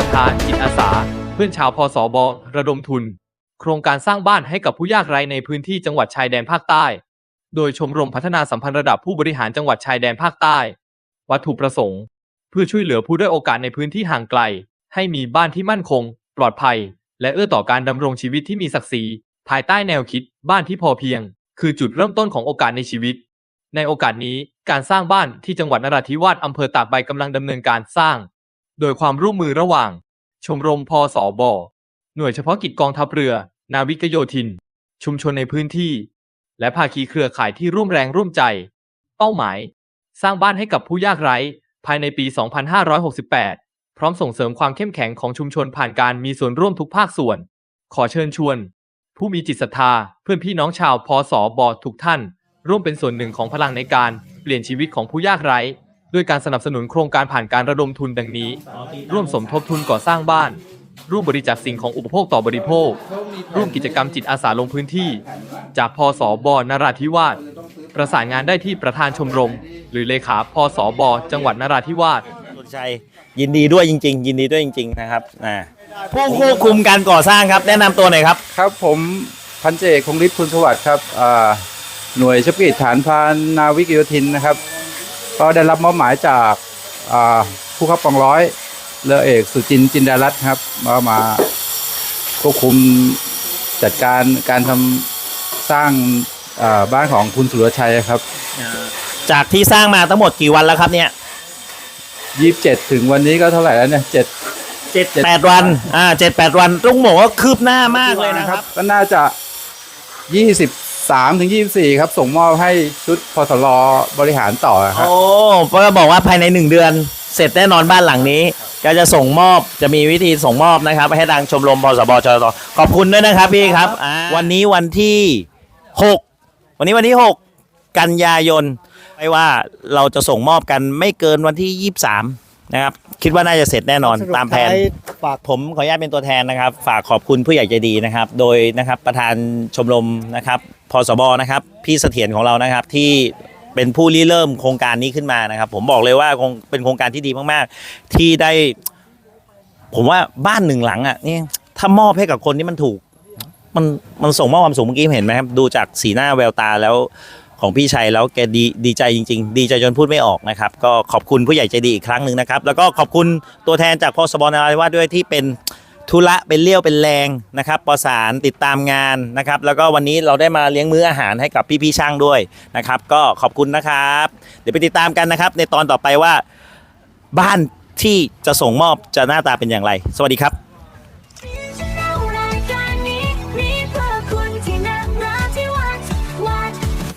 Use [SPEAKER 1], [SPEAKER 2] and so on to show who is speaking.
[SPEAKER 1] ศรัทธาจิตอาสา เพื่อนชาวพสบระดมทุน โครงการสร้างบ้านให้กับผู้ยากไร้ในพื้นที่จังหวัดชายแดนภาคใต้ โดยชมรมพัฒนาสัมพันธ์ระดับผู้บริหารจังหวัดชายแดนภาคใต้ วัตถุประสงค์ เพื่อช่วยเหลือผู้ด้อยโอกาสในพื้นที่ห่างไกล ให้มีบ้านที่มั่นคง ปลอดภัย และเอื้อต่อการดำรงชีวิตที่มีศักดิ์ศรีภายใต้แนวคิด บ้านที่พอเพียง คือจุดเริ่มต้นของโอกาสในชีวิต ในโอกาสนี้การสร้างบ้านที่จังหวัดนราธิวาสอำเภอตากใบกำลังดำเนินการสร้าง โดยความร่วมมือระหว่าง ชมรมพสบ หน่วยเฉพาะกิจกองทัพเรือ นาวิกโยธิน ชุมชนในพื้นที่ และภาคีเครือข่ายที่ร่วมแรงร่วมใจ เป้าหมาย สร้างบ้านให้กับผู้ยากไร้ ภายในปี 2568 พร้อมส่งเสริมความเข้มแข็งของชุมชนผ่านการมีส่วนร่วมทุกภาคส่วน ขอเชิญชวน ผู้มีจิตศรัทธาเพื่อนพี่น้องชาวพสบทุกท่าน ร่วมเป็นส่วนหนึ่งของพลังในการเปลี่ยนชีวิตของผู้ยากไร้ ด้วยการสนับสนุนโครงการผ่านการระดมทุนดังนี้ ร่วมสมทบทุนก่อสร้างบ้าน ร่วมบริจาคสิ่งของอุปโภคต่อบริโภค ร่วมกิจกรรมจิตอาสาลงพื้นที่ จากพสบนราธิวาสประสานงานได้ที่ประธานชมรม หรือเลขาพสบจังหวัดนราธิวาส
[SPEAKER 2] สุนชัยยินดีด้วยจริง ๆ ยินดีด้วยจริง ๆ นะครับอ่าผู้ควบคุมการก่อสร้างครับ แนะนำตัวหน่อยครับ
[SPEAKER 3] ครับผมพันเจเอกคงฤทธิ์คุณสวัสดิ์ครับอ่าหน่วยเฉพาะกิจฐานพรานนาวิกโยธินนะครับ ก็ได้รับมอบหมายจากอ่าผู้ขับกองร้อยเรือเอกสุจินต์จินดารัตน์ครับมามาควบคุมจัดการการทำสร้างอ่าบ้านของคุณสุรชัยครับ
[SPEAKER 2] จากที่สร้างมาทั้งหมดกี่วันแล้วครับเนี่ย
[SPEAKER 3] 27ถึงวันนี้ก็เท่าไหร่แล้วเนี่ยเจ็ด
[SPEAKER 2] เจ็ดแปดวันอ่าเจ็ดแปดวันต้องบอกว่าคืบหน้ามากเลยนะครับ
[SPEAKER 3] ก็น่าจะ 23ถึง24ครับ ส่งมอบให้ชุดพสลบริหารต่อครับ
[SPEAKER 2] โอ้ก็บอกว่าภายในหนึ่งเดือน เสร็จแน่นอนบ้านหลังนี้ ก็จะส่งมอบจะมีวิธีส่งมอบนะครับ ให้ทางชมรมพสบจตขอบคุณด้วยนะครับพี่ครับอ่าวันนี้วันที่หกวันนี้วันที่หกกันยายนไม่ว่าเราจะส่งมอบกันไม่เกินวันที่ยี่สามนะครับคิดว่าน่าจะเสร็จแน่นอนตามแผน
[SPEAKER 4] ฝาก
[SPEAKER 2] ผมขออนุญาตเป็นตัวแทนนะครับ ฝากขอบคุณผู้ใหญ่ใจดีนะครับ โดยนะครับประธานชมรมนะครับ พสบนะครับพี่เสถียรของเรานะครับที่เป็นผู้ริเริ่มโครงการนี้ขึ้นมานะครับ ผมบอกเลยว่าคงเป็นโครงการที่ดีมากๆ ที่ได้ ผมว่าบ้านหนึ่งหลังอะนี่ถ้ามอบให้กับคนที่มันถูก มันมันส่งมอบความสุขเมื่อกี้เห็นไหมครับ ดูจากสีหน้าแววตาแล้วของพี่ชัยแล้วแกดีดีใจจริง ๆ ดีใจจนพูดไม่ออกนะครับ ก็ขอบคุณผู้ใหญ่ใจดีอีกครั้งหนึ่งนะครับ แล้วก็ขอบคุณตัวแทนจากพสบนาราธิวาสด้วยที่เป็น ธุระเป็นเลี้ยวเป็นแรงนะครับประสานติดตามงานนะครับ แล้วก็วันนี้เราได้มาเลี้ยงมื้ออาหารให้กับพี่ๆช่างด้วยนะครับ ก็ขอบคุณนะครับ เดี๋ยวไปติดตามกันนะครับ ในตอนต่อไปว่าบ้านที่จะส่งมอบจะหน้าตาเป็นอย่างไร สวัสดีครับ